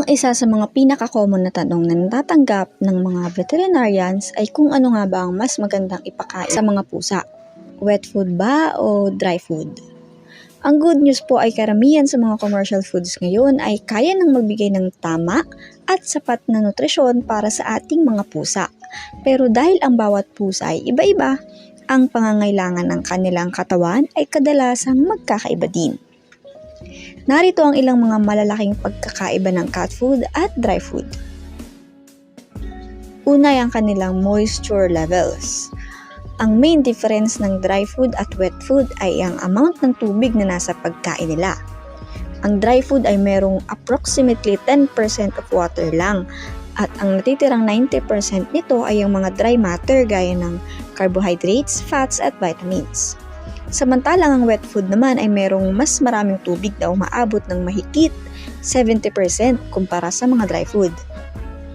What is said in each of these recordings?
Ang isa sa mga pinaka-common na tanong na natatanggap ng mga veterinarians ay kung ano nga ba ang mas magandang ipakain sa mga pusa. Wet food ba o dry food? Ang good news po ay karamihan sa mga commercial foods ngayon ay kaya nang magbigay ng tama at sapat na nutrisyon para sa ating mga pusa. Pero dahil ang bawat pusa ay iba-iba, ang pangangailangan ng kanilang katawan ay kadalasang magkakaiba din. Narito ang ilang mga malalaking pagkakaiba ng cat food at dry food. Una ang kanilang moisture levels. Ang main difference ng dry food at wet food ay ang amount ng tubig na nasa pagkain nila. Ang dry food ay merong approximately 10% of water lang at ang natitirang 90% nito ay ang mga dry matter gaya ng carbohydrates, fats at vitamins. Samantalang ang wet food naman ay merong mas maraming tubig na umaabot ng mahigit 70% kumpara sa mga dry food.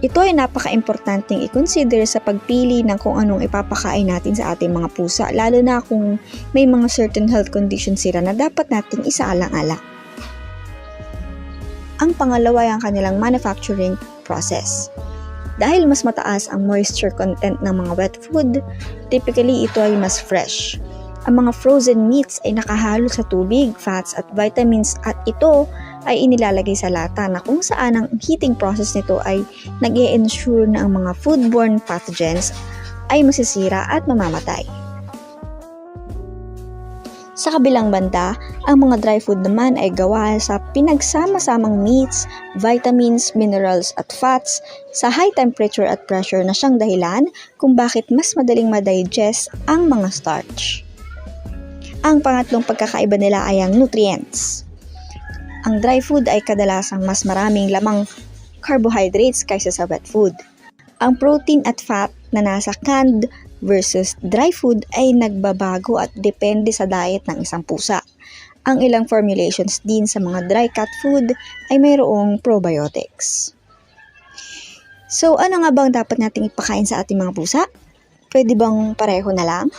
Ito ay napaka-importanting i-consider sa pagpili ng kung anong ipapakain natin sa ating mga pusa, lalo na kung may mga certain health conditions sila na dapat nating isaalang-ala. Ang pangalawa ay ang kanilang manufacturing process. Dahil mas mataas ang moisture content ng mga wet food, typically ito ay mas fresh. Ang mga frozen meats ay nakahalo sa tubig, fats at vitamins at ito ay inilalagay sa lata na kung saan ang heating process nito ay nag ensure na ang mga foodborne pathogens ay masisira at mamamatay. Sa kabilang banda, ang mga dry food naman ay gawa sa pinagsama-samang meats, vitamins, minerals at fats sa high temperature at pressure na siyang dahilan kung bakit mas madaling madigest ang mga starch. Ang pangatlong pagkakaiba nila ay ang nutrients. Ang dry food ay kadalasang mas maraming lamang carbohydrates kaysa sa wet food. Ang protein at fat na nasa canned versus dry food ay nagbabago at depende sa diet ng isang pusa. Ang ilang formulations din sa mga dry cat food ay mayroong probiotics. So ano nga bang dapat nating ipakain sa ating mga pusa? Pwede bang pareho na lang?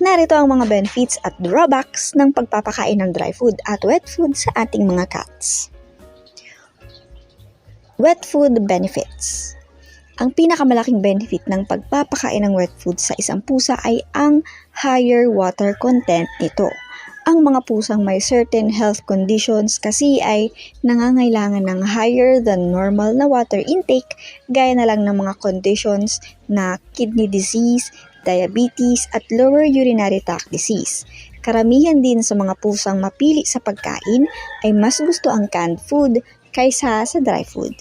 Narito ang mga benefits at drawbacks ng pagpapakain ng dry food at wet food sa ating mga cats. Wet food benefits. Ang pinakamalaking benefit ng pagpapakain ng wet food sa isang pusa ay ang higher water content nito. Ang mga pusang may certain health conditions kasi ay nangangailangan ng higher than normal na water intake gaya na lang ng mga conditions na kidney disease, diabetes at lower urinary tract disease. Karamihan din sa mga pusang mapili sa pagkain ay mas gusto ang canned food kaysa sa dry food.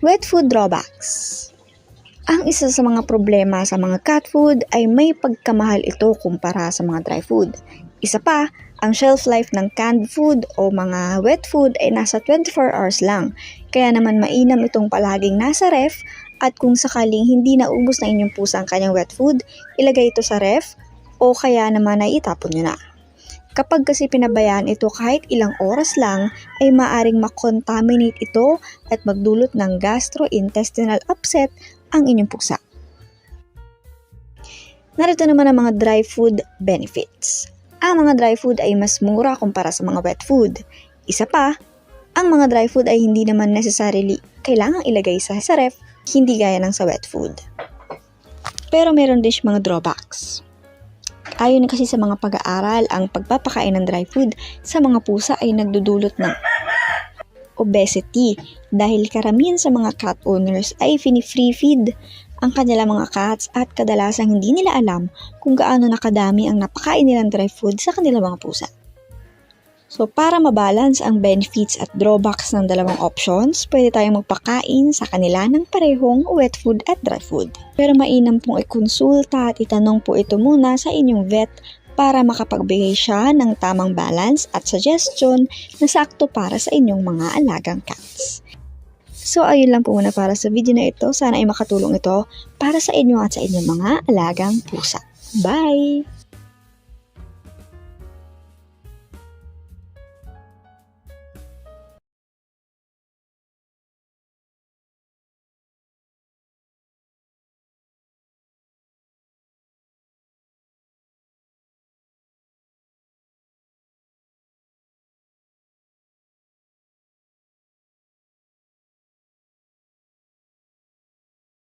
Wet food drawbacks. Ang isa sa mga problema sa mga cat food ay may pagkamahal ito kumpara sa mga dry food. Isa pa, ang shelf life ng canned food o mga wet food ay nasa 24 hours lang. Kaya naman mainam itong palaging nasa ref at kung sakaling hindi naubos na inyong pusa ang kanyang wet food, ilagay ito sa ref o kaya naman ay itapon nyo na. Kapag kasi pinabayaan ito kahit ilang oras lang, ay maaring makontaminate ito at magdulot ng gastrointestinal upset ang inyong pusa. Narito naman ang mga dry food benefits. Ang mga dry food ay mas mura kumpara sa mga wet food. Isa pa, ang mga dry food ay hindi naman necessarily kailangang ilagay sa, sa ref, hindi gaya ng sa wet food. Pero meron din mga drawbacks. Ayon kasi sa mga pag-aaral, ang pagpapakain ng dry food sa mga pusa ay nagdudulot ng obesity dahil karamihan sa mga cat owners ay fini-free feed ang kanilang mga cats at kadalasang hindi nila alam kung gaano nakadami ang napakain nilang dry food sa kanilang mga pusa. So para mabalance ang benefits at drawbacks ng dalawang options, pwede tayong magpakain sa kanila ng parehong wet food at dry food. Pero mainam pong ikonsulta at itanong po ito muna sa inyong vet para makapagbigay siya ng tamang balance at suggestion na sakto para sa inyong mga alagang cats. So ayun lang po muna para sa video na ito. Sana ay makatulong ito para sa inyo at sa inyong mga alagang pusa. Bye!